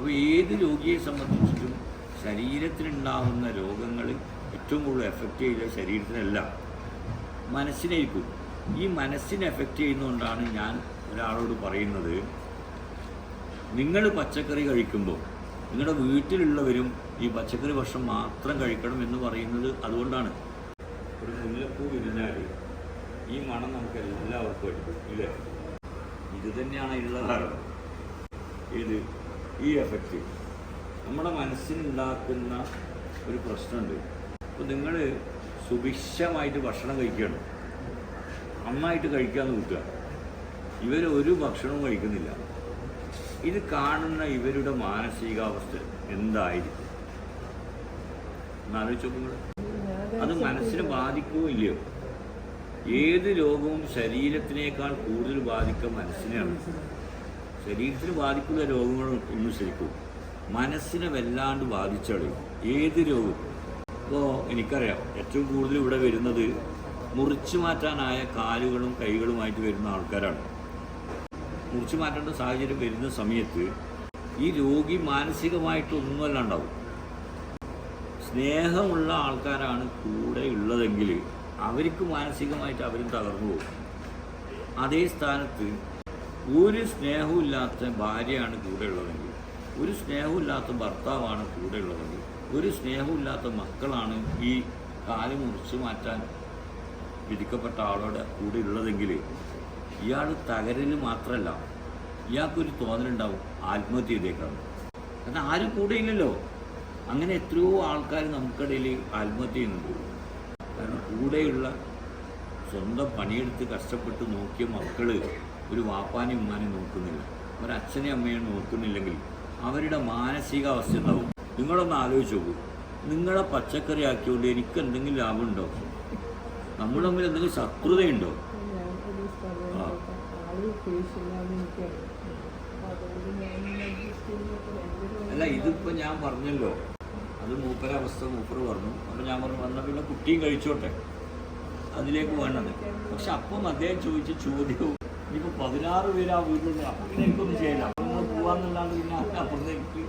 അപ്പോൾ ഏത് രോഗിയെ സംബന്ധിച്ചിട്ടും ശരീരത്തിനുണ്ടാകുന്ന രോഗങ്ങൾ ഏറ്റവും കൂടുതൽ എഫക്റ്റ് ചെയ്യുക ശരീരത്തിനല്ല മനസ്സിനേക്കും ഈ മനസ്സിനെ എഫക്റ്റ് ചെയ്യുന്നതുകൊണ്ടാണ് ഞാൻ ഒരാളോട് പറയുന്നത് നിങ്ങൾ പച്ചക്കറി കഴിക്കുമ്പോൾ നിങ്ങളുടെ വീട്ടിലുള്ളവരും ഈ പച്ചക്കറി ഭക്ഷണം മാത്രം കഴിക്കണം എന്ന് പറയുന്നത് അതുകൊണ്ടാണ്. ഒരു മുല്ലപ്പൂ വിരിഞ്ഞാൽ ഈ മണം നമുക്ക് എല്ലാവർക്കും എടുക്കും ഇല്ലേ? ഇത് തന്നെയാണ് കാരണം. ഇത് ഈ എഫക്റ്റ് നമ്മുടെ മനസ്സിനുണ്ടാക്കുന്ന ഒരു പ്രശ്നമുണ്ട്. അപ്പോൾ നിങ്ങൾ സുഭിക്ഷമായിട്ട് ഭക്ഷണം കഴിക്കണം നന്നായിട്ട് കഴിക്കാൻ നോക്കുക. ഇവർ ഒരു ഭക്ഷണവും കഴിക്കുന്നില്ല. ഇത് കാണുന്ന ഇവരുടെ മാനസികാവസ്ഥ എന്തായിരിക്കും? എന്നാലോചിച്ച് നോക്കുമ്പോൾ അത് മനസ്സിനെ ബാധിക്കുകയോ ഇല്ലയോ? ഏത് രോഗവും ശരീരത്തിനേക്കാൾ കൂടുതൽ ബാധിക്കുക മനസ്സിനെയാണ്. ശരീരത്തിന് ബാധിക്കുന്ന രോഗങ്ങളും ഒന്നും ശരിക്കും. മനസ്സിനെ വല്ലാണ്ട് ബാധിച്ചളയും ഏത് രോഗവും ഇപ്പോൾ എനിക്കറിയാം ഏറ്റവും കൂടുതൽ ഇവിടെ വരുന്നത് മുറിച്ചു മാറ്റാനായ കാലുകളും കൈകളുമായിട്ട് വരുന്ന ആൾക്കാരാണ്. മുറിച്ചു മാറ്റേണ്ട സാഹചര്യം വരുന്ന സമയത്ത് ഈ രോഗി മാനസികമായിട്ടൊന്നുമല്ല ഉണ്ടാവും സ്നേഹമുള്ള ആൾക്കാരാണ് കൂടെ ഉള്ളതെങ്കിൽ അവർക്ക് മാനസികമായിട്ട് അവരും തകർന്നു പോകും. അതേ സ്ഥാനത്ത് ഒരു സ്നേഹമില്ലാത്ത ഭാര്യയാണ് കൂടെ ഉള്ളതെങ്കിൽ ഒരു സ്നേഹമില്ലാത്ത ഭർത്താവാണ് കൂടെ ഉള്ളതെങ്കിൽ ഒരു സ്നേഹമില്ലാത്ത മക്കളാണ് ഈ കാൽ മുറിച്ചു മാറ്റാൻ വിധിക്കപ്പെട്ട ആളോട് കൂടെ ഉള്ളതെങ്കിൽ ഇയാൾ തകരൽ മാത്രമല്ല ഇയാൾക്കൊരു തോന്നലുണ്ടാവും ആത്മഹത്യ ചെയ്തേക്കാണ് കാരണം ആരും കൂടെ ഇല്ലല്ലോ അങ്ങനെ എത്രയോ ആൾക്കാർ നമുക്കിടയിൽ ആത്മഹത്യ ചെയ്യുന്നുണ്ട്. കാരണം കൂടെയുള്ള സ്വന്തം പണിയെടുത്ത് കഷ്ടപ്പെട്ട് നോക്കിയ മക്കൾ ഒരു വാപ്പാനെയും ഉമ്മാനെയും നോക്കുന്നില്ല. ഒരച്ഛനെയും അമ്മയും നോക്കുന്നില്ലെങ്കിൽ അവരുടെ മാനസികാവസ്ഥ ഉണ്ടാവും നിങ്ങളൊന്ന് ആലോചിച്ച് നോക്കൂ. നിങ്ങളെ പച്ചക്കറി ആക്കിയോണ്ട് എനിക്ക് എന്തെങ്കിലും ലാഭമുണ്ടോ നമ്മൾ തമ്മിൽ എന്തെങ്കിലും ശത്രുതയുണ്ടോ? അല്ല ഇതിപ്പോ ഞാൻ പറഞ്ഞല്ലോ. അത് മൂപ്പര അവസ്ഥ മൂപ്പർ പറഞ്ഞു. അപ്പോൾ ഞാൻ പറഞ്ഞു വന്ന പിന്നെ കുട്ടിയും കഴിച്ചോട്ടെ. അതിലേക്ക് വേണ്ടത് പക്ഷെ അപ്പം അദ്ദേഹം ചോദിച്ച ചോദ്യവും ഇനിയിപ്പോൾ പതിനാറ് പേര് ആ വീട്ടിലുണ്ട് അപ്പം പിന്നെ എനിക്കൊന്നും ചെയ്യില്ല അപ്പം നിങ്ങൾ പിന്നെ അപ്പുറത്തേക്ക്